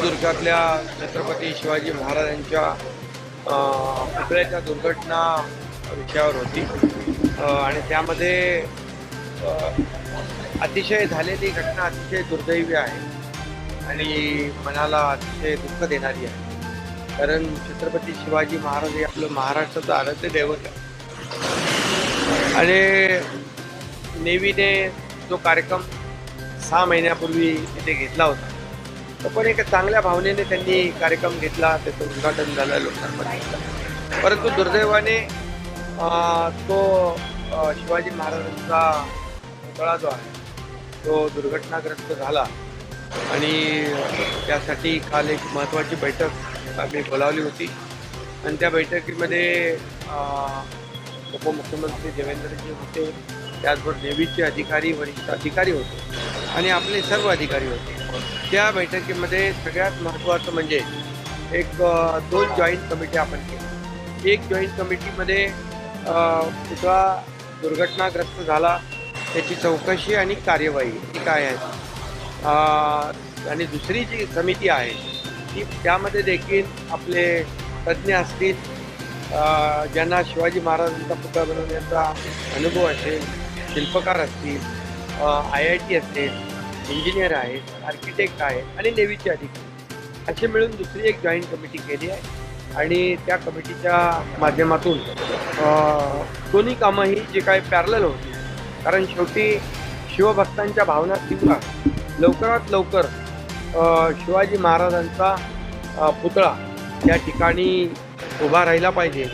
सिंधुदुर्गातल्या छत्रपती शिवाजी महाराजांच्या पुतळ्याच्या दुर्घटना विषयावर होती. आणि त्यामध्ये अतिशय झालेली घटना अतिशय दुर्दैवी आहे आणि मनाला अतिशय दुःख देणारी आहे. कारण छत्रपती शिवाजी महाराज हे आपलं महाराष्ट्राचं आराध्य दैवत आहे. आणि नेव्हीने जो कार्यक्रम सहा महिन्यापूर्वी तिथे घेतला होता पण एका चांगल्या भावनेने त्यांनी कार्यक्रम घेतला त्याचं उद्घाटन झालं लोकांमध्ये. परंतु दुर्दैवाने तो शिवाजी महाराजांचा पुतळा जो आहे तो दुर्घटनाग्रस्त झाला. आणि त्यासाठी काल एक महत्त्वाची बैठक आम्ही बोलावली होती. आणि त्या बैठकीमध्ये उपमुख्यमंत्री देवेंद्रजी होते त्याचबरोबर नेव्हीचे अधिकारी वरिष्ठ अधिकारी होते आणि आपले सर्व अधिकारी होते. त्या बैठकीमध्ये सगळ्यात महत्त्वाचं म्हणजे एक दोन जॉईंट कमिटी आपण केली. एक जॉईंट कमिटीमध्ये कुठला दुर्घटनाग्रस्त झाला त्याची चौकशी आणि कार्यवाही ही काय आहे? आणि दुसरी जी समिती आहे ती त्यामध्ये देखील आपले तज्ज्ञ असतील. ज्यांना शिवाजी महाराजांचा पुतळा बनवण्याचा अनुभव असेल शिल्पकार असतील आय आय टी असेल इंजिनियर आहेत आर्किटेक्ट आहेत आणि नेव्हीचे अधिकारी. असे मिळून दुसरी एक जॉईंट कमिटी केली आहे आणि त्या कमिटीच्या माध्यमातून दोन्ही कामं ही जे काही पॅरल होती कारण शेवटी शिवभक्तांच्या भावना तीव्र लवकरात लवकर शिवाजी महाराजांचा पुतळा या ठिकाणी उभा राहिला पाहिजे.